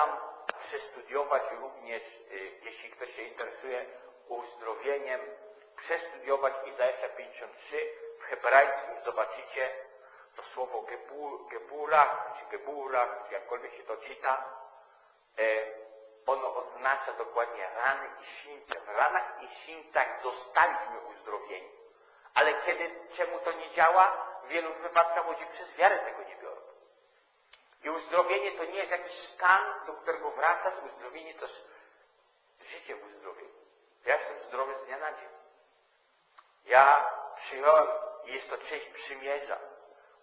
Polecam przestudiować również, y, jeśli ktoś się interesuje uzdrowieniem, przestudiować Izajasza 53 w hebrajskim, zobaczycie to słowo gebu, geburach, czy geburach, czy jakkolwiek się to czyta, e, ono oznacza dokładnie rany i sińce. W ranach i sińcach zostaliśmy uzdrowieni. Ale kiedy, czemu to nie działa? W wielu wypadkach ludzie przez wiarę tego nie uzdrowienie to nie jest jakiś stan, do którego wracasz. Uzdrowienie to jest życie w uzdrowieniu. Ja jestem zdrowy z dnia na dzień. Ja przyjąłem, jest to część przymierza.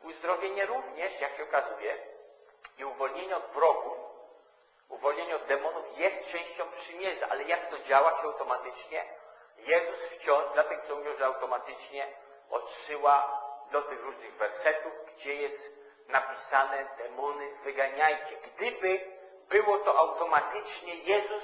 Uzdrowienie również, jak się okazuje, i uwolnienie od wrogów, uwolnienie od demonów jest częścią przymierza, ale jak to działa się automatycznie? Jezus wciąż, dlatego co mówią, że automatycznie odsyła do tych różnych wersetów, gdzie jest napisane demony wyganiajcie. Gdyby było to automatycznie, Jezus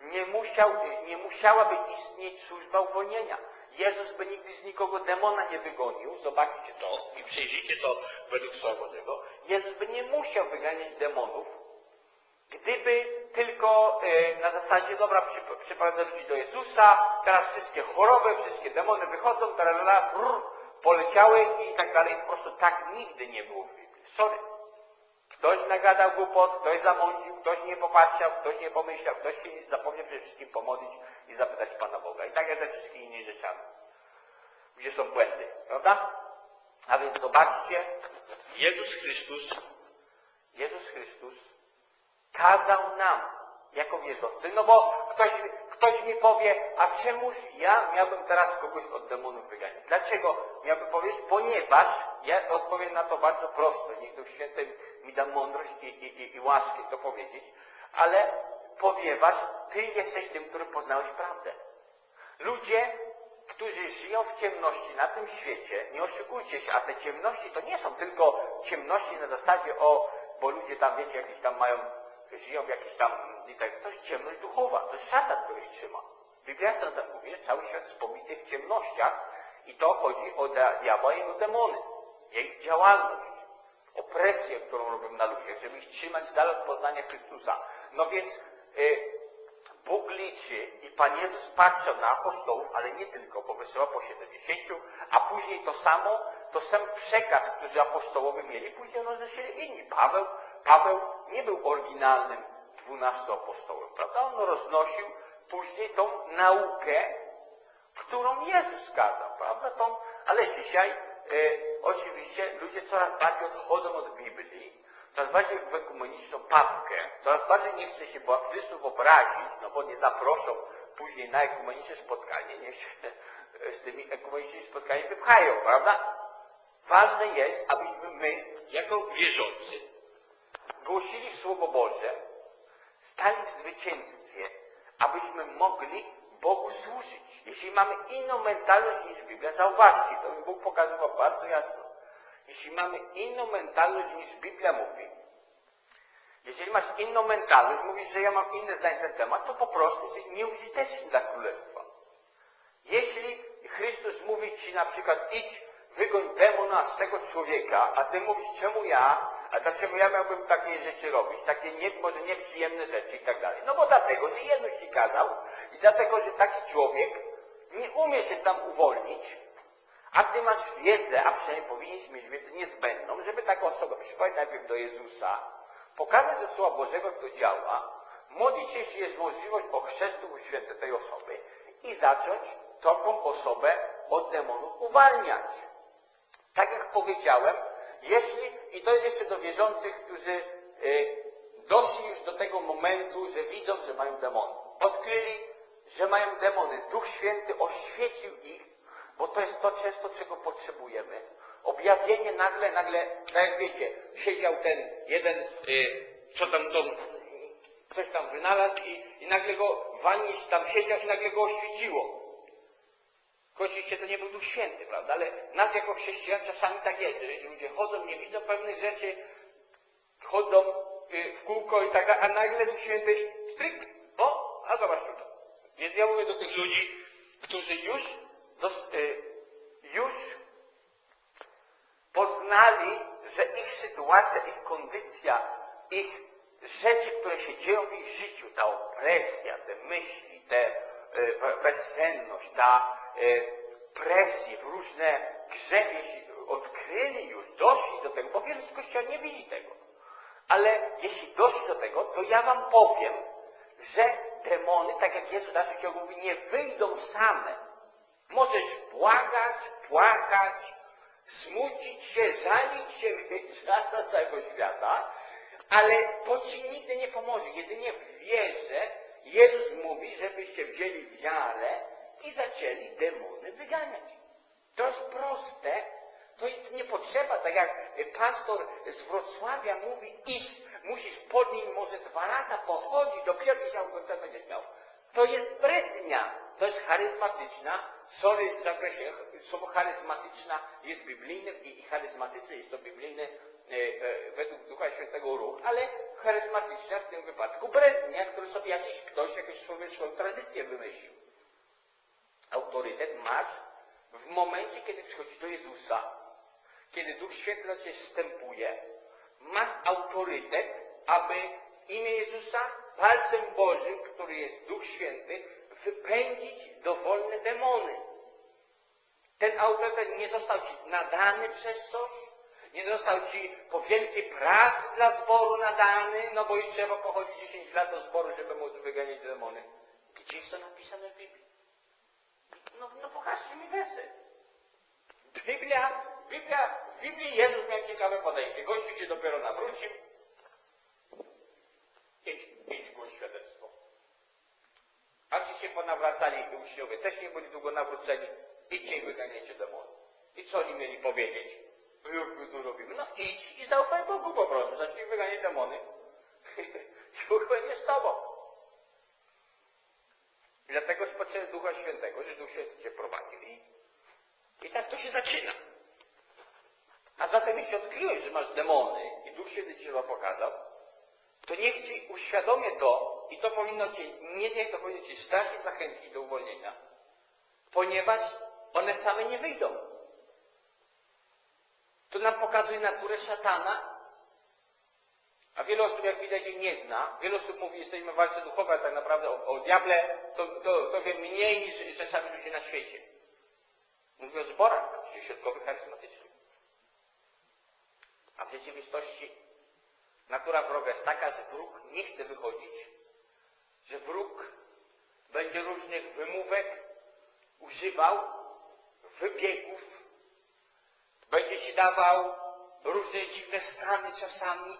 nie, musiał, nie musiałaby istnieć służba uwolnienia. Jezus by nigdy z nikogo demona nie wygonił. Zobaczcie to i przyjrzyjcie to według Słowa Bożego. Jezus by nie musiał wyganiać demonów, gdyby tylko e, na zasadzie, dobra, przy- przyprowadza ludzi do Jezusa, teraz wszystkie choroby, wszystkie demony wychodzą, tararara, brr, poleciały i tak dalej. Po prostu tak nigdy nie było. Sorry. Ktoś nagadał głupot, ktoś zamącił, ktoś nie popatrzał, ktoś nie pomyślał, ktoś się nie zapomniał przede wszystkim pomodlić i zapytać Pana Boga. I tak jak ze wszystkimi innymi rzeczami, gdzie są błędy, prawda? A więc zobaczcie, Jezus Chrystus, Jezus Chrystus kazał nam, jako wierzący, no bo ktoś, ktoś mi powie, a czemuż ja miałbym teraz kogoś od demonów wyganiać? Dlaczego miałbym powiedzieć? Ponieważ, ja odpowiem na to bardzo prosto, niech Duch Święty mi da mądrość i, i, i, i łaskę to powiedzieć, ale ponieważ Ty jesteś tym, który poznałeś prawdę. Ludzie, którzy żyją w ciemności na tym świecie, nie oszukujcie się, a te ciemności to nie są tylko ciemności na zasadzie o, bo ludzie tam, wiecie, jakieś tam mają, żyją w jakiejś tam, i tak, to jest ciemność duchowa, to jest szatan, który ich trzyma. Biblia sam tam mówi, że cały świat jest w ciemnościach i to chodzi o dia- diabła i jego demony, jej działalność, opresję, którą robią na ludziach, żeby ich trzymać z dala od poznania Chrystusa. No więc y, Bóg liczy i Pan Jezus patrzył na apostołów, ale nie tylko, bo wysyła po 70, a później to samo, to sam przekaz, który apostołowie mieli, później roznosili inni. Paweł, Paweł nie był oryginalnym dwunastu apostołem, prawda? On roznosił później tą naukę, którą Jezus kazał, prawda? Tą, ale dzisiaj e, oczywiście ludzie coraz bardziej odchodzą od Biblii, coraz bardziej w ekumeniczną papkę, coraz bardziej nie chce się baptystów obrazić, no bo nie zaproszą później na ekumeniczne spotkanie, niech się e, z tymi ekumenicznymi spotkaniami wypchają, prawda? Ważne jest, abyśmy my, jako wierzący, głosili Słowo Boże, stali w zwycięstwie, abyśmy mogli Bogu służyć. Jeśli mamy inną mentalność niż Biblia, zauważcie, to mi Bóg pokazywał bardzo jasno. Jeśli mamy inną mentalność niż Biblia mówi, jeżeli masz inną mentalność, mówisz, że ja mam inne zdanie na ten temat, to po prostu jesteś nieużyteczny dla Królestwa. Jeśli Chrystus mówi Ci na przykład idź, wygoń demona z tego człowieka, a Ty mówisz czemu ja, a dlaczego ja miałbym takie rzeczy robić, takie nie, może nieprzyjemne rzeczy i tak dalej. No bo dlatego, że Jezus Ci kazał i dlatego, że taki człowiek nie umie się sam uwolnić, a Ty masz wiedzę, a przynajmniej powinieneś mieć wiedzę niezbędną, żeby taka osoba przyjechać najpierw do Jezusa, pokazać ze Słowa Bożego, jak to działa, modlić się, jeśli jest możliwość o chrzest Duchu tej osoby i zacząć taką osobę od demonów uwalniać. Tak jak powiedziałem, jeśli, i to jest jeszcze do wierzących, którzy y, doszli już do tego momentu, że widzą, że mają demony. Odkryli, że mają demony. Duch Święty oświecił ich, bo to jest to często, czego potrzebujemy. Objawienie nagle, nagle, tak jak wiecie, siedział ten jeden, y, co tam, to, coś tam wynalazł i, i nagle go w wannie tam siedział i nagle go oświeciło. Oczywiście to nie był Duch Święty, prawda? Ale nas jako chrześcijan czasami tak jest, że ludzie chodzą, nie widzą pewnych rzeczy, chodzą y, w kółko i tak dalej, a nagle Duch Święty stryk, o, a zobacz tutaj. Więc ja mówię do tych ludzi, którzy już, y, już poznali, że ich sytuacja, ich kondycja, ich rzeczy, które się dzieją w ich życiu, ta opresja, te myśli, te e, bezsenność, ta e, presje w różne grzebie odkryli już, doszli do tego, bo wielu z Kościoła nie widzi tego. Ale jeśli doszli do tego, to ja wam powiem, że demony, tak jak Jezus naszych Ciągu mówi, nie wyjdą same. Możesz błagać, płakać, smucić się, żalić się za całego świata, ale to ci nigdy nie pomoże. Jedynie w wierze Jezus mówi, żebyście wzięli wiarę i zaczęli demony wyganiać. To jest proste, to nie potrzeba, tak jak pastor z Wrocławia mówi, iść, musisz pod nim może dwa lata pochodzić, dopiero się autorytet będziesz miał. To jest brednia, to jest charyzmatyczna, sorry w zakresie, słowo charyzmatyczna jest biblijne i charyzmatyczne jest to biblijny e, e, według Ducha Świętego ruch, ale charyzmatyczna w tym wypadku brednia, który sobie jakiś ktoś, jakąś swoją, swoją tradycję wymyślił. Autorytet masz w momencie, kiedy przychodzisz do Jezusa, kiedy Duch Święty do Ciebie wstępuje, masz autorytet, aby imię Jezusa palcem Bożym, który jest Duch Święty, wypędzić dowolne demony. Ten autorytet nie został Ci nadany przez coś, nie został Ci po wielkiej pracy dla zboru nadany, no bo już trzeba pochodzić 10 lat do zboru, żeby móc wyganiać demony. Gdzie jest to napisane w Biblii? No, no pokażcie mi werset. Biblia, Biblia, w Biblii Jezus miał ciekawe podejście. Gościu się dopiero nawrócił. Idź, idź głoś świadectwo. A ci się ponawracali i uczniowie też nie byli długo nawróceni. Idźcie i wyganiecie demony. I co oni mieli powiedzieć? Jak my to robimy? No idź i zaufaj Bogu po prostu. Zacznij wyganiać demony. Bóg będzie z tobą. I dlatego spoczynek Ducha Świętego, że Duch Święty Cię prowadził i, i tak to się zaczyna. A zatem jeśli odkryłeś, że masz demony i Duch Święty Ci chyba pokazał, to niech Ci uświadomię to i to powinno Cię, nie niech to powinno Cię strasznie zachęcić do uwolnienia, ponieważ one same nie wyjdą. To nam pokazuje naturę szatana, a wiele osób, jak widać, nie zna. Wiele osób mówi, jesteśmy w walce duchowej, a tak naprawdę o, o diable to, to, to wie mniej niż czasami ludzie na świecie. Mówię o zborach środkowych charyzmatycznych. A w rzeczywistości natura wroga jest taka, że wróg nie chce wychodzić, że wróg będzie różnych wymówek używał, wybiegów, będzie ci dawał różne dziwne stany czasami,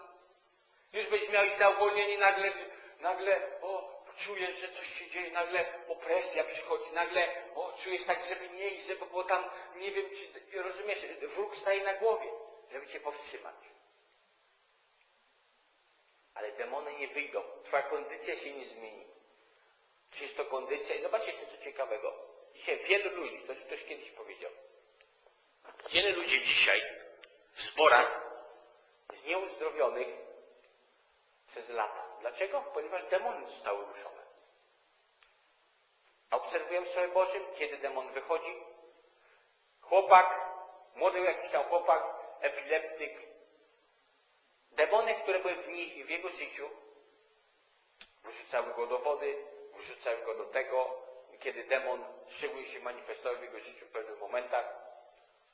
już byś miał iść na uwolnienie, nagle, nagle, o, czujesz, że coś się dzieje, nagle opresja przychodzi, nagle, o, czujesz tak, żeby nie iść, żeby było tam, nie wiem, czy, rozumiesz, wróg staje na głowie, żeby cię powstrzymać. Ale demony nie wyjdą, twoja kondycja się nie zmieni. Czy jest to kondycja? I zobaczcie co ciekawego. Dzisiaj wielu ludzi, to już ktoś kiedyś powiedział, wielu ludzi dzisiaj w zborach jest nieuzdrowionych przez lata. Dlaczego? Ponieważ demony zostały ruszone. A obserwujemy w Bożym, kiedy demon wychodzi. Chłopak, młody jakiś tam chłopak, epileptyk. Demony, które były w, nich, w jego życiu, wrzucały go do wody, wrzucały go do tego, kiedy demon szczególnie się manifestował w jego życiu w pewnych momentach,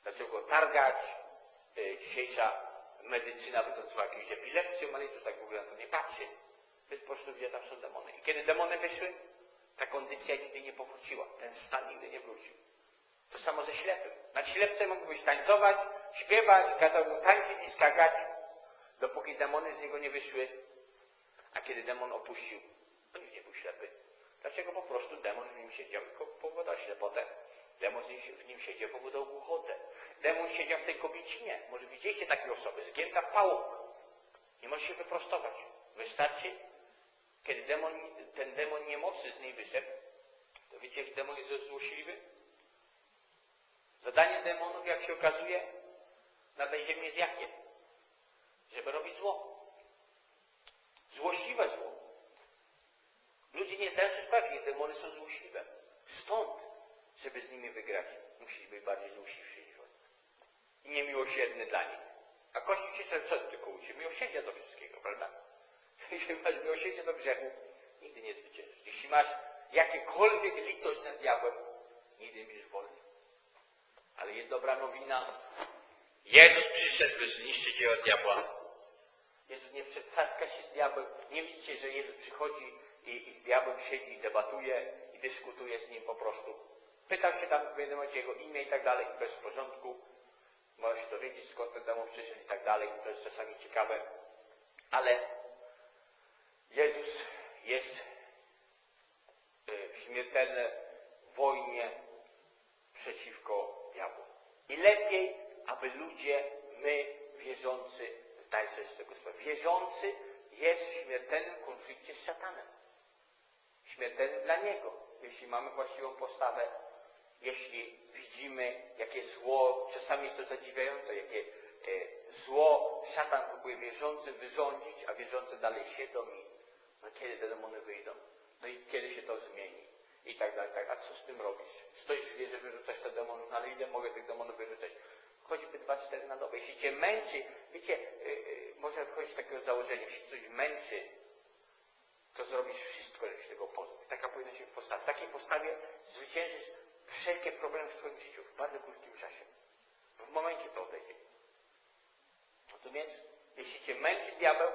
zaczął go targać. Dzisiejsza medycyna nazwała jakąś epilepsją, ale Jezus tak w ogóle na to nie patrzy. Więc po prostu wie, tam są demony. I kiedy demony wyszły, ta kondycja nigdy nie powróciła. Ten stan nigdy nie wrócił. To samo ze ślepym. Nad ślepcem mógłbyś tańcować, śpiewać, kazał mu tańczyć i skakać, dopóki demony z niego nie wyszły. A kiedy demon opuścił, on już nie był ślepy. Dlaczego po prostu demon w nim siedział i powodował ślepotę? Demon w nim siedział, powodował głuchotę. Demon siedział w tej kobiecinie. Może widzieliście takie osoby, zgięta pałąk. Nie może się wyprostować. Wystarczy, kiedy demon, ten demon niemocny z niej wyszedł, to wiecie, jaki demon jest złośliwy? Zadanie demonów, jak się okazuje, na tej ziemi jest jakie? Żeby robić zło. Złośliwe zło. Ludzie nie zdają sobie sprawy, demony są złośliwe. Stąd, żeby z nimi wygrać, musisz być bardziej oni. I niemiłosierny dla nich. A Kościół się co tylko uczy? Miłosierdzia do wszystkiego, prawda? Jeśli masz miłosierdzie do grzechu, nigdy nie zwyciężysz. Jeśli masz jakiekolwiek litość nad diabłem, nigdy nie wolny. Ale jest dobra nowina. Jezus przyszedł, by zniszczyć dzieła diabła. Jezus nie przedstawia się z diabłem. Nie widzicie, że Jezus przychodzi i, i z diabłem siedzi i debatuje i dyskutuje z nim po prostu. Pytał się tam w momencie jego imię i tak dalej, bez porządku. Można się dowiedzieć, skąd ten demon przyszedł i tak dalej. To jest czasami ciekawe. Ale Jezus jest y, w śmiertelnej wojnie przeciwko diabłu. I lepiej, aby ludzie, my, wierzący, zdali sobie z tego sprawę. Wierzący jest w śmiertelnym konflikcie z szatanem. Śmiertelny dla niego, jeśli mamy właściwą postawę, jeśli widzimy, jakie zło, czasami jest to zadziwiające, jakie e, zło szatan próbuje wierzącym wyrządzić, a wierzący dalej siedzą i no kiedy te demony wyjdą? No i kiedy się to zmieni? I tak dalej, tak. A co z tym robisz? Stoisz w wierze, wyrzucasz te demony, no ale ile mogę tych demonów wyrzucać? Choćby dwa, cztery na dobę. Jeśli cię męczy, wiecie, yy, yy, może wchodzić takiego założenia, jeśli coś męczy, to zrobisz wszystko, żeby się tego pozbyć. Taka powinna się postawa. W takiej postawie zwyciężysz wszelkie problemy w Twoim życiu w bardzo krótkim czasie. W momencie to odejdzie. Natomiast jeśli Cię męczy diabeł,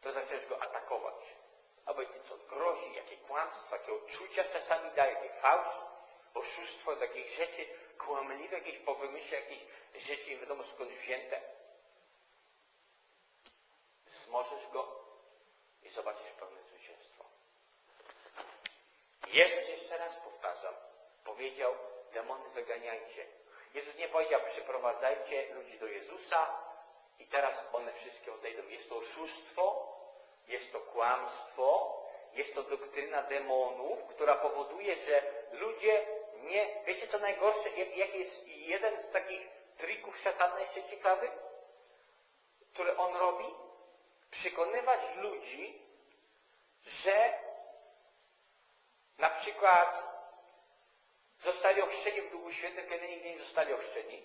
to zaczniesz go atakować. Albo ci co grozi, jakie kłamstwa, jakie odczucia czasami daje, jakie fałsz, oszustwo, takich rzeczy kłamliwe, jakieś powymyśle, jakieś rzeczy nie wiadomo skąd wzięte. Zmożesz go i zobaczysz pełne zwycięstwo. Jezus jeszcze raz powtarzam, powiedział, demony wyganiajcie. Jezus nie powiedział, przyprowadzajcie ludzi do Jezusa i teraz one wszystkie odejdą. Jest to oszustwo, jest to kłamstwo, jest to doktryna demonów, która powoduje, że ludzie nie... Wiecie co najgorsze? Jaki jest jeden z takich trików szatana jeszcze ciekawy? Który on robi? Przekonywać ludzi, że na przykład zostali ochrzczeni w Duchu Świętym, kiedy nigdy nie zostali ochrzczeni,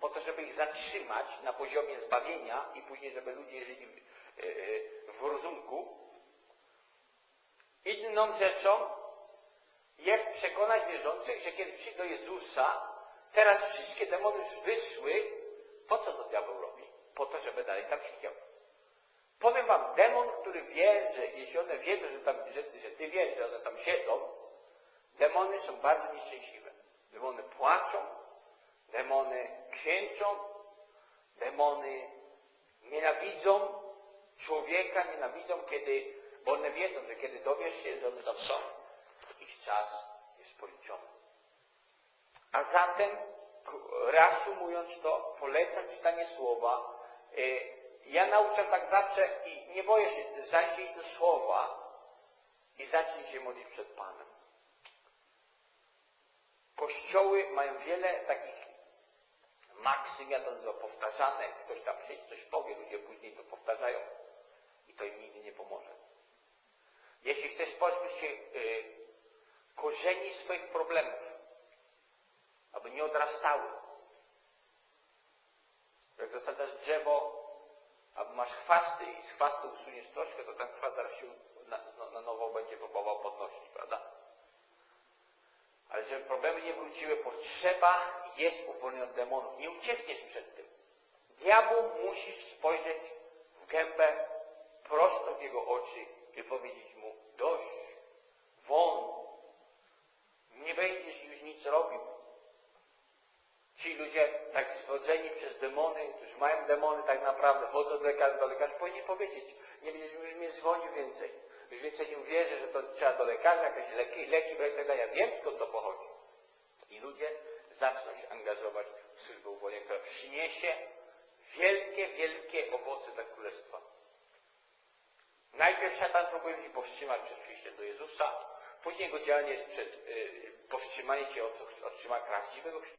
po to, żeby ich zatrzymać na poziomie zbawienia i później, żeby ludzie żyli w, e, w rozumku. Inną rzeczą jest przekonać wierzących, że kiedy przyjdą do Jezusa, teraz wszystkie demony już wyszły, po co to diabeł robi? Po to, żeby dalej tam siedział. Powiem wam, demon, który wie, że jeśli one wiedzą, że, tam, że, że ty wiesz, że one tam siedzą, demony są bardzo nieszczęśliwe. Demony płaczą, demony krzyczą, demony nienawidzą człowieka, nienawidzą, kiedy, bo one wiedzą, że kiedy dowiesz się, że one tam są, ich czas jest policzony. A zatem, reasumując to, polecam czytanie słowa. Y, ja nauczam tak zawsze i nie boję się, zajść do słowa i zacznij się modlić przed Panem. Kościoły mają wiele takich maksym, ja to nazywam powtarzane, ktoś tam przyjdzie, coś powie, ludzie później to powtarzają i to im nigdy nie pomoże. Jeśli chcesz pozbyć się y, korzeni swoich problemów, aby nie odrastały, jak zasadzasz drzewo, aby masz chwasty i z chwastu usuniesz troszkę, to ten chwast zaraz się na, na, na nowo będzie próbował podnosić, prawda? Ale żeby problemy nie wróciły, potrzeba jest uwolnienia od demonów. Nie uciekniesz przed tym. Diabłu musisz spojrzeć w gębę prosto w jego oczy i powiedzieć mu dość, won. Nie będziesz już nic robił. Ci ludzie tak zwodzeni przez demony, którzy mają demony tak naprawdę, chodzą do lekarza, do lekarza, powinni powiedzieć, nie będziesz już mnie dzwonił więcej. Już więcej nie uwierzę, że to trzeba do lekarza, jakieś leki, leki brać, dalej. Ja wiem skąd to pochodzi. I ludzie zaczną się angażować w służbę uwolnienia, która przyniesie wielkie, wielkie owoce dla Królestwa. Najpierw szatan próbuje Cię powstrzymać przed przyjściem do Jezusa, później jego działanie jest przed, yy, powstrzymanie Cię od otrzymania prawdziwego